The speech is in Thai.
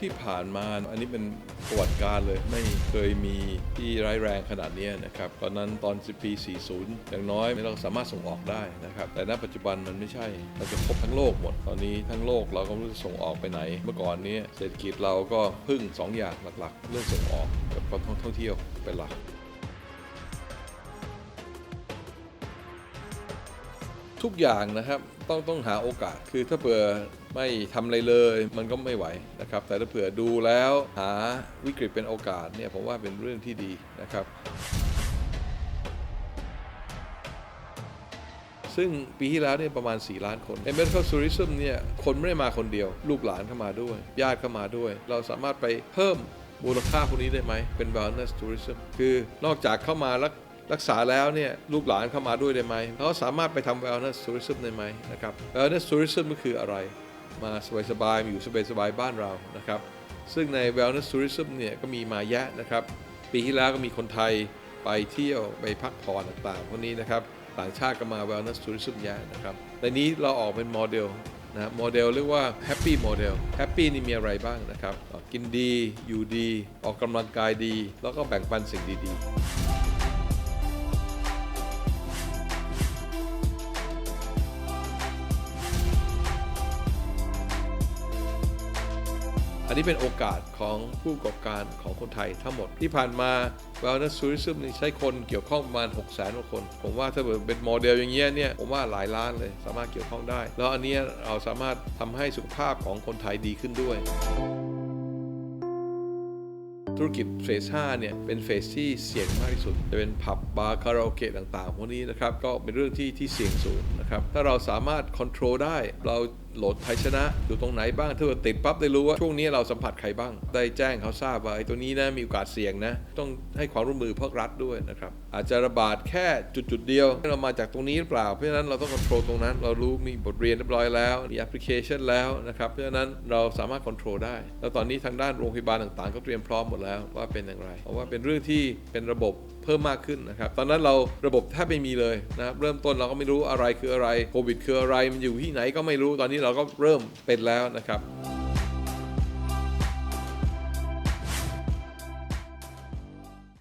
ที่ผ่านมาอันนี้เป็นประวัติการเลยไม่เคยมีที่ร้ายแรงขนาดนี้นะครับ ตอนนั้นตอน 10 ปี 40 อย่างน้อยเราสามารถส่งออกได้นะครับ แต่ณปัจจุบันมันไม่ใช่ เราจะครบทั้งโลกหมด ตอนนี้ทั้งโลกเราก็ไม่รู้จะส่งออกไปไหน เมื่อก่อนนี้เศรษฐกิจเราก็พึ่ง 2 อย่างหลักๆ เรื่องส่งออกกับการท่องเที่ยวเป็นหลัก ทุกอย่างนะครับต้องต้องหาโอกาสคือถ้าเผื่อไม่ทำอะไรเลยมันก็ไม่ไหวนะครับ แต่ถ้าเผื่อดูแล้วหาวิกฤตเป็นโอกาสเนี่ยผมว่าเป็นเรื่องที่ดีนะครับ ซึ่งปีที่แล้วเนี่ยประมาณ 4 ล้านคนใน medical tourism เนี่ยคนไม่ได้มาคนเดียว ลูกหลานเข้ามาด้วย ญาติเข้ามาด้วย เราสามารถไปเพิ่มมูลค่าพวกนี้ได้ไหมเป็น wellness tourism คือนอกจากเข้ามารัก รักษาแล้วเนี่ยลูกหลานเข้ามาด้วยได้ไหมเราสามารถไปทำ wellness tourism ได้ไหมนะครับ wellness tourism ก็คืออะไร มาสบายๆมาอยู่สบายๆบ้านเรานะครับ ซึ่งใน wellness tourism เนี่ยก็มีมาแยะนะครับ ปีที่แล้วก็มีคนไทยไปเที่ยวไปพักผ่อนต่างๆพวกนี้นะครับต่างชาติก็มา wellness tourism เยอะนะครับในนี้เราออกเป็นโมเดลนะโมเดลเรียกว่า happy model happy นี่มีอะไรบ้างนะครับ กินดีอยู่ดี ออกกำลังกายดี แล้วก็แบ่งปันสิ่งดีๆ อันนี้เป็นโอกาสของผู้ประกอบการของคนไทยทั้งหมดที่ผ่านมา Wellness Tourism นี่ใช้คนเกี่ยวข้องประมาณ 6 0 0 0 0กว่าคน ผมว่าถ้าเป็นโมเดลอย่างเงี้ยเนี่ยผมว่าหลายล้านเลยสามารถเกี่ยวข้องได้ แล้วอันเนี้ยเราสามารถทำให้สุขภาพของคนไทยดีขึ้นด้วยธุรกิจเฟส5เนี่ยเป็นเฟสที่เสี่ยงมากที่สุด จะเป็นผับบาร์คาราโอเกะต่างๆพวกนี้นะครับก็เป็นเรื่องที่ที่เสี่ยงสูง นะครับถ้าเราสามารถควบคุมได้ เราโหลดไทยชนะอยู่ตรงไหนบ้างถ้าเกิดติดปั๊บได้รู้ว่าช่วงนี้เราสัมผัสใครบ้าง ได้แจ้งเขาทราบว่าไอ้ตัวนี้นะมีโอกาสเสี่ยงนะ ต้องให้ความร่วมมือภาครัฐด้วยนะครับอาจจะระบาดแค่จุดๆเดียวเรามาจากตรงนี้หรือเปล่า เพราะฉะนั้นเราต้องควบคุมตรงนั้น เรารู้มีบทเรียนเรียบร้อยแล้วมีแอปพลิเคชันแล้วนะครับเพราะฉะนั้นเราสามารถควบคุมได้ แล้วตอนนี้ทางด้านโรงพยาบาลต่างๆ ก็เตรียมพร้อมหมดแล้วว่าเป็นอย่างไรเพราะว่าเป็นเรื่องที่เป็นระบบ พิ่มมากขึ้นนะครับ ตอนนั้นเราระบบแทบไม่มีเลยนะครับ เริ่มต้นเราก็ไม่รู้อะไรคืออะไร โควิดคืออะไร มันอยู่ที่ไหนก็ไม่รู้ ตอนนี้เราก็เริ่มเป็นแล้วนะครับ